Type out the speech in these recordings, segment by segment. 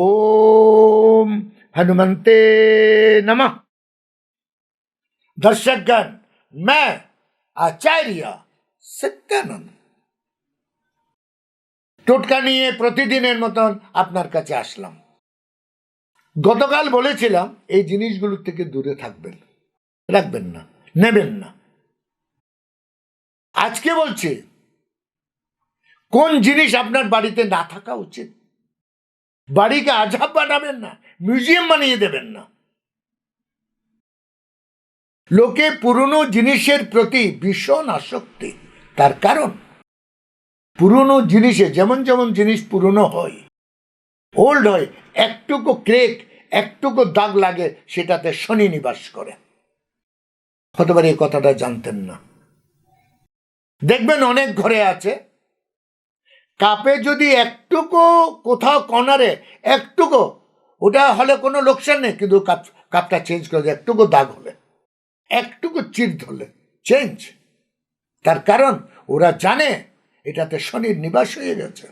ওম হনুমন্তে নম দর্শকগণ मैं আচার্য সত্যানন্দ টোটকা নিয়ে প্রতিদিনের মতন আপনার কাছে আসলাম গতকাল বলেছিলাম এই জিনিসগুলো থেকে দূরে থাকবেন, রাখবেন না, নেবেন না। আজকে বলছি, কোন জিনিস আপনার বাড়িতে না থাকা উচিত? বাড়িকে আঝাব বানাবেন না মিউজিয়াম বানিয়ে দেবেন না। লোকে পুরনো জিনিসের প্রতি ভীষণ আসক্তি, তার কারণ পুরনো জিনিসে যেমন যেমন জিনিস পুরনো হয় ওল্ড হয়, একটুকু ক্রেক একটুকু দাগ লাগে, সেটাতে শনি নিবাস করে। হতে পারে এই কথাটা জানতেন না। দেখবেন অনেক ঘরে আছে কাপে যদি একটুকু কোথাও কর্নারে একটুকু, ওটা হলে কোনো লোকসান নেই, কিন্তু কাপ, কাপটা চেঞ্জ করে দেয়, একটুকু দাগ হলে, একটুকু চির ধরলে চেঞ্জ তার কারণ, ওরা জানে, এটাতে শনির নিবাস হয়ে গেছে।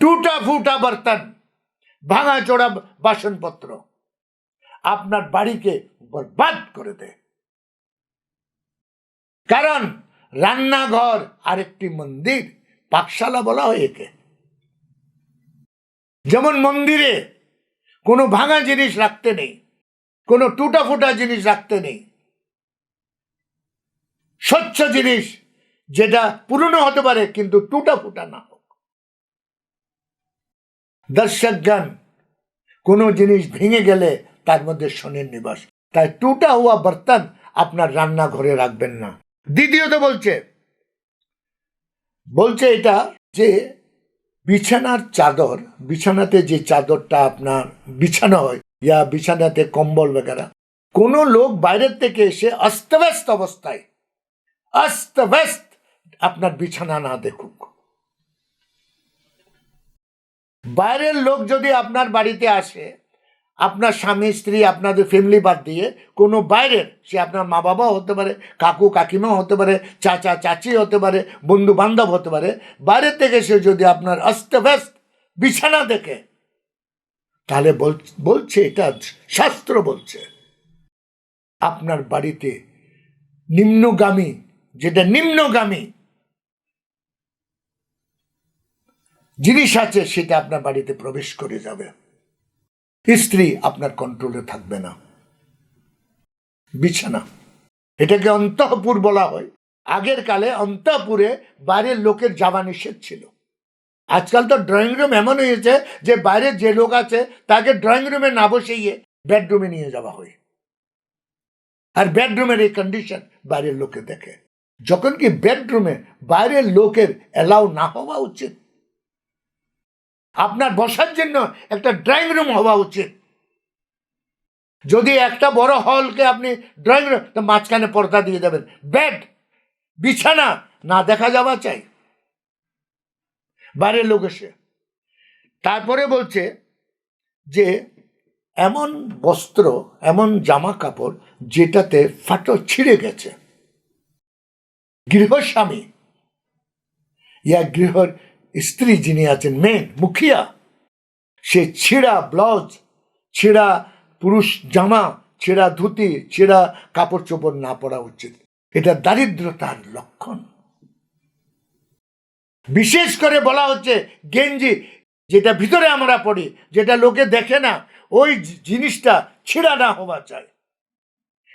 টুটা ফুটা বর্তন, ভাঙা চোড়া বাসনপত্র, আপনার বাড়িকে বরবাদ করে দেয়। কারণ, রান্নাঘর আরেকটি মন্দির পাকশালা বলা হয় একে। যেমন মন্দিরে কোনো ভাঙা জিনিস রাখতে নেই, কোনো টুটা ফুটা জিনিস রাখতে নেই। স্বচ্ছ জিনিস যেটা পুরনো হতে পারে কিন্তু টুটা ফুটা না হোক। দর্শক জ্ঞান কোনো জিনিস ভেঙে গেলে তার মধ্যে শনির নিবাস। তাই টুটা হওয়া বর্তন আপনার রান্নাঘরে রাখবেন না। দ্বিতীয়ত বলছে বলছে এটা যে বিছানার চাদর, বিছানাতে যে চাদরটা আপনার বিছানা হয়, ইয়া বিছানাতে কম্বল বেগারা, কোনো লোক বাইরের থেকে এসে অস্তব্যস্ত অবস্থায় অস্তব্যস্ত আপনার বিছানা না দেখুক। বাইরের লোক যদি আপনার বাড়িতে আসে আপনার স্বামী, স্ত্রী, আপনাদের ফ্যামিলি বাদ দিয়ে কোনো বাইরের, সে আপনার মা বাবাও হতে পারে, কাকু, কাকিমাও হতে পারে, চাচা, চাচি হতে পারে, বন্ধু বান্ধব হতে পারে বাইরের থেকে সে যদি আপনার অস্তব্যস্ত বিছানা দেখে, তাহলে বল- বলছে এটা শাস্ত্র বলছে, আপনার বাড়িতে নিম্নগামী, যেটা নিম্নগামী জিনিস আছে, সেটা আপনার বাড়িতে প্রবেশ করে যাবে। স্ত্রী আপনার কন্ট্রোলে থাকবে না। বিছানা। এটাকে অন্তঃপুর বলা হয়। আগের কালে অন্তঃপুরে বাইরের লোকের যাওয়া নিষেধ ছিল। আজকাল তো ড্রয়িং রুম এমন হয়েছে যে বাইরে যে লোক আছে তাকে ড্রয়িং রুমে না বসিয়ে বেডরুমে নিয়ে যাওয়া হয়। আর বেডরুমের এই কন্ডিশন বাইরের লোকে দেখে। যখন কি বেডরুমে বাইরের লোকের অ্যালাউ না হওয়া উচিত আপনার বসার জন্য একটা ড্রয়িং রুম হওয়া উচিত। যদি একটা বড় হলকে আপনি ড্রয়িং রুম তো মাঝখানে পর্দা দিয়ে দেবেন। বেড বিছানা, না দেখা যাওয়া চাই। বাইরের লোক এসে। তারপরে বলছে যে, এমন বস্ত্র, এমন জামা কাপড় যেটাতে ফাটো ছিঁড়ে গেছে। গৃহস্বামী। ইয়া গৃহর স্ত্রী যিনি আছেন মেন মুখিয়া। সে ছেঁড়া ব্লাউজ ছেঁড়া পুরুষ জামা, ছেঁড়া ধুতি, ছেঁড়া কাপড় চোপড় না পরা উচিত। এটা দারিদ্রতার লক্ষণ। বিশেষ করে বলা হচ্ছে, গেঞ্জি, যেটা ভিতরে আমরা পড়ি যেটা লোকে দেখে না, ওই জিনিসটা ছিঁড়া না হওয়া চাই।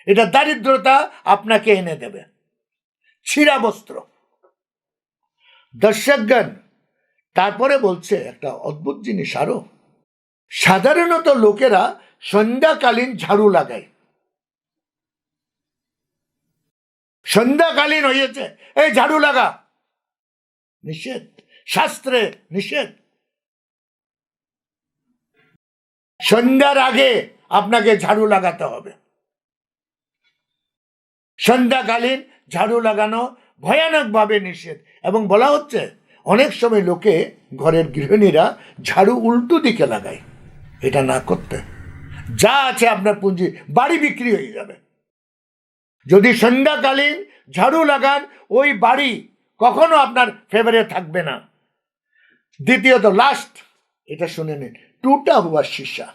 এটা দারিদ্রতা আপনাকে এনে দেবে। ছিঁড়া বস্ত্র। দর্শকগণ তারপরে বলছে একটা অদ্ভুত জিনিস আরও। সাধারণত লোকেরা সন্ধ্যাকালীন ঝাড়ু লাগায়। সন্ধ্যাকালীন হয়েছে, এই ঝাড়ু লাগা। নিষেধ, শাস্ত্রে নিষেধ। সন্ধ্যার আগে আপনাকে ঝাড়ু লাগাতে হবে। সন্ধ্যাকালীন ঝাড়ু লাগানো ভয়ানকভাবে নিষেধ এবং বলা হচ্ছে অনেক সময় লোকে ঘরের গৃহিণীরা ঝাড়ু উল্টো দিকে লাগায়। এটা না করতে। যা আছে আপনার পুঁজি, বাড়ি বিক্রি হয়ে যাবে। যদি সন্ধ্যাকালীন ঝাড়ু লাগান, ওই বাড়ি কখনো আপনার ফেভারে থাকবে না। দ্বিতীয়ত লাস্ট এটা শুনে নিন, টুটা হুয়া সীসা।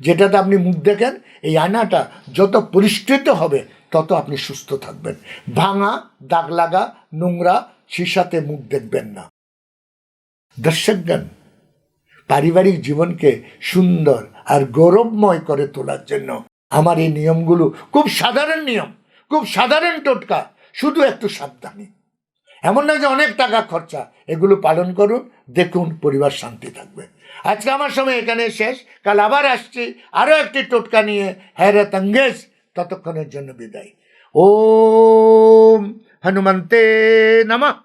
যেটাতে আপনি মুখ দেখেন, এই আয়নাটা যত পরিষ্কৃত হবে, তত আপনি সুস্থ থাকবেন। ভাঙা, দাগ লাগা, নোংরা সীসাতে মুখ দেখবেন না। দর্শকগণ, পারিবারিক জীবনকে সুন্দর আর গৌরবময় করে তোলার জন্য আমার এই নিয়মগুলো খুব সাধারণ নিয়ম, খুব সাধারণ টোটকা, শুধু একটু সাবধানী। এমন না যে অনেক টাকা খরচা, এগুলো পালন করুন, দেখুন পরিবার শান্তি থাকবে। আজকে আমার সময় এখানে শেষ, কাল আবার আসছি, আরও একটি টোটকা নিয়ে, হ্যারত ততক্ষণের জন্য বিদায়। ওম হনুমন্তে নমঃ